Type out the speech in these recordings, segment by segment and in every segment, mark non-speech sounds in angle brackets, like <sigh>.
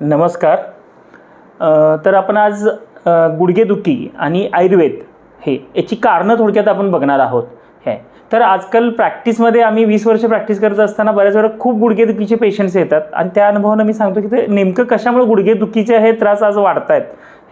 नमस्कार. तर आपण आज गुडघेदुखी आणि आयुर्वेद हे याची कारणं थोडक्यात आपण बघणार आहोत. हे. तर आजकाल प्रॅक्टिसमध्ये आम्ही वीस वर्ष प्रॅक्टिस करत असताना बऱ्याच वेळा खूप गुडघेदुखीचे पेशंट्स येतात आणि त्या अनुभवानं मी सांगतो की ते नेमकं कशामुळे गुडघेदुखीचे हे त्रास आज वाढत आहेत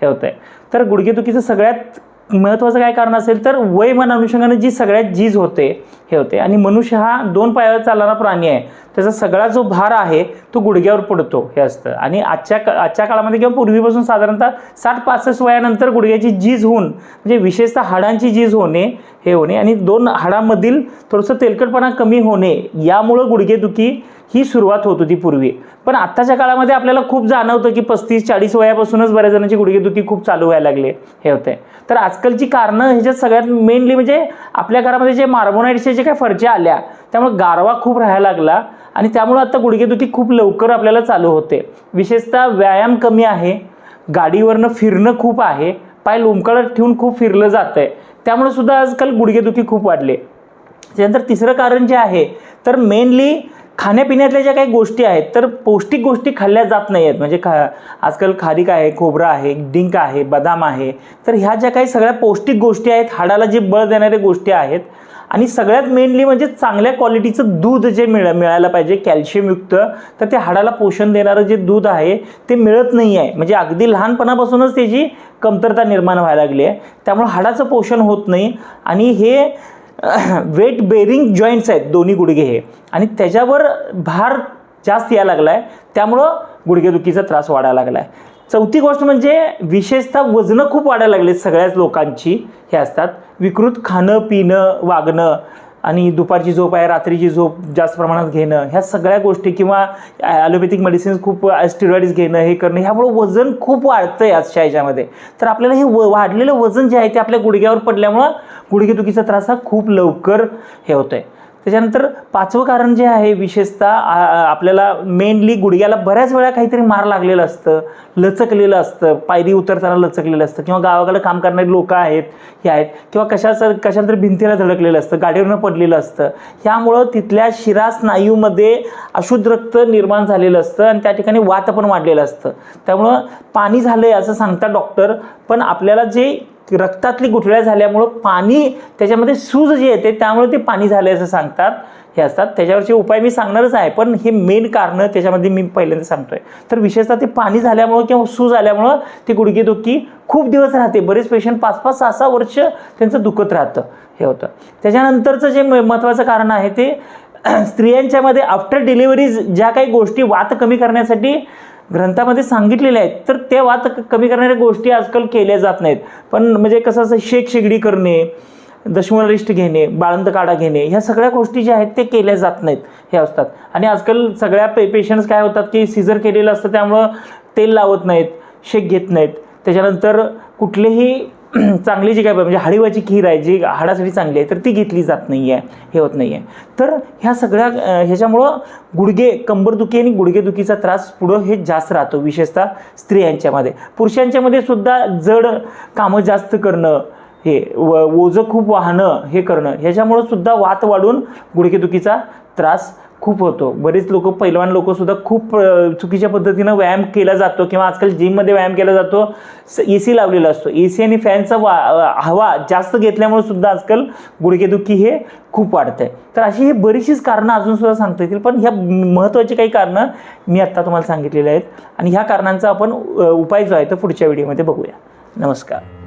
हे होत आहे तर गुडघेदुखीचं सगळ्यात महत्त्वाचं काय कारण असेल तर वय मन अनुषंगाने जी सगळ्यात झीज होते हे होते. आणि मनुष्य हा दोन पायावर चालणारा प्राणी आहे. त्याचा सगळा जो भार आहे तो गुडघ्यावर पडतो हे असतं. आणि आजच्या का आजच्या काळामध्ये किंवा पूर्वीपासून साधारणतः साठ पासष्ट वयानंतर गुडघ्याची झीज होऊन म्हणजे विशेषतः हाडांची झीज होणे हे होणे आणि दोन हाडांमधील थोडंसं तेलकटपणा कमी होणे यामुळं गुडघेदुखी ही सुरुवात होत होती पूर्वी. पण आत्ताच्या काळामध्ये आपल्याला खूप जाणवतं की पस्तीस चाळीस वयापासूनच बऱ्याच जणांची गुडघेदुखी खूप चालू व्हायला लागले हे होते तर आजकालची कारणं ह्याच्यात सगळ्यात मेनली म्हणजे आपल्या घरामध्ये जे मार्बोनाईडचे जे काही फरच्या आल्या त्यामुळे गारवा खूप राहायला लागला आणि त्यामुळं आता गुडघेदुखी खूप लवकर आपल्याला चालू होते. विशेषतः व्यायाम कमी आहे गाडीवरनं फिरणं खूप आहे पाय लोंबकळत ठेवून खूप फिरलं जातं आहे त्यामुळे सुद्धा आजकाल गुडघेदुखी खूप वाढले त्यानंतर तिसरं कारण जे आहे तर मेनली खाण्यापिण्यातल्या ज्या काही गोष्टी आहेत तर पौष्टिक गोष्टी खाल्ल्या जात नाही आहेत म्हणजे खा आजकाल खारीक आहे खोबरं आहे डिंक आहे बदाम आहे. तर ह्या ज्या काही सगळ्या पौष्टिक गोष्टी आहेत हाडाला जे बळ देणाऱ्या गोष्टी आहेत आणि सगळ्यात मेनली म्हणजे चांगल्या क्वालिटीचं दूध जे मिळ मिळायला पाहिजे कॅल्शियमयुक्त तर ते हाडाला पोषण देणारं जे दूध आहे ते मिळत नाही आहे म्हणजे अगदी लहानपणापासूनच त्याची कमतरता निर्माण व्हायला लागली आहे त्यामुळे हाडाचं पोषण होत नाही. आणि हे वेट बेरिंग जॉईंट्स आहेत दोन्ही गुडघे हे. आणि त्याच्यावर भार जास्त यायला लागला आहे त्यामुळं गुडघेदुखीचा त्रास वाढायला लागला आहे चौथी गोष्ट म्हणजे विशेषतः वजनं खूप वाढायला लागले सगळ्याच लोकांची हे असतात. विकृत खाणं पिणं वागणं आणि दुपारची झोप आहे रात्रीची झोप जास्त प्रमाणात घेणं ह्या सगळ्या गोष्टी किंवा ॲलोपॅथिक मेडिसिन्स खूप स्टिरॉइड्स घेणं हे करणं ह्यामुळं वजन खूप वाढतं आहे आजच्या ह्याच्यामध्ये. तर आपल्याला हे व वाढलेलं वजन जे आहे ते आपल्या गुडघ्यावर पडल्यामुळं गुडघेदुखीचा त्रास हा खूप लवकर हे होतं आहे त्याच्यानंतर पाचवं कारण जे आहे विशेषतः आपल्याला मेनली गुडघ्याला बऱ्याच वेळा काहीतरी मार लागलेलं असतं लचकलेलं असतं पायरी उतरताना लचकलेलं असतं किंवा गावाकडे काम करणारी लोक आहेत हे आहेत किंवा कशाचं कशानंतर भिंतीला धडकलेलं असतं गाडीवरनं पडलेलं असतं. ह्यामुळं तिथल्या शिरा स्नायूमध्ये अशुद्ध रक्त निर्माण झालेलं असतं आणि त्या ठिकाणी वात पण वाढलेलं असतं. त्यामुळं पाणी झालं आहे असं सांगतात डॉक्टर पण आपल्याला जे रक्तातली गुठळ्या झाल्यामुळं पाणी त्याच्यामध्ये सूज जी येते त्यामुळे ते पाणी झाले असं सांगतात. हे असतात. त्याच्यावरचे उपाय मी सांगणारच आहे पण हे मेन कारणं त्याच्यामध्ये मी पहिल्यांदा सांगतोय. तर विशेषतः ते पाणी झाल्यामुळं किंवा सूज आल्यामुळं ती गुडघेदुखी खूप दिवस राहते. बरेच पेशंट पाच पाच सहा सहा वर्ष त्यांचं दुखत राहतं. हे होतं. त्याच्यानंतरचं जे म- महत्त्वाचं कारण आहे ते <clears throat> स्त्रियांच्यामध्ये आफ्टर डिलिव्हरीज ज्या काही गोष्टी वात कमी करण्यासाठी ग्रंथामध्ये सांगितलेल्या आहेत. तर त्या वात कमी करणाऱ्या गोष्टी आजकाल केल्या जात नाहीत. पण म्हणजे कसं असं शेक शेगडी करणे दशमलरिष्ट घेणे बाळंत काढा घेणे ह्या सगळ्या गोष्टी ज्या आहेत ते केल्या जात नाहीत हे असतात. आणि आजकाल सगळ्या पे पेशंट्स काय होतात की सिझर केलेलं असतं त्यामुळं तेल लावत नाहीत शेक घेत नाहीत. त्याच्यानंतर कुठलेही <clears throat> चांगली जी काय म्हणजे हाडीवाची खीर आहे जी हाडासाठी चांगली आहे तर ती घेतली जात नाही आहे हे होत नाही आहे तर ह्या सगळ्या ह्याच्यामुळं गुडघे कंबरदुखी आणि गुडघेदुखीचा त्रास पुढं हे जास्त राहतो विशेषतः स्त्रियांच्यामध्ये पुरुषांच्यामध्ये सुद्धा जड कामं जास्त करणं हे व ओझं खूप वाहणं हे करणं ह्याच्यामुळं सुद्धा वात वाढून गुडघेदुखीचा त्रास खूप होतो. बरेच लोक पैलवान लोकसुद्धा खूप चुकीच्या पद्धतीनं व्यायाम केला जातो किंवा आजकाल जिममध्ये व्यायाम केला जातो. ए सी लावलेला असतो. ए सी आणि फॅनचा वा हवा जास्त घेतल्यामुळे सुद्धा आजकाल गुडघेदुखी हे खूप वाढतं आहे तर अशी ही बरीचशीच कारणं अजूनसुद्धा सांगता येतील. पण ह्या महत्त्वाची काही कारणं मी आत्ता तुम्हाला सांगितलेली आहेत. आणि ह्या कारणांचा आपण उपाय जो आहे तो पुढच्या व्हिडिओमध्ये बघूया. नमस्कार.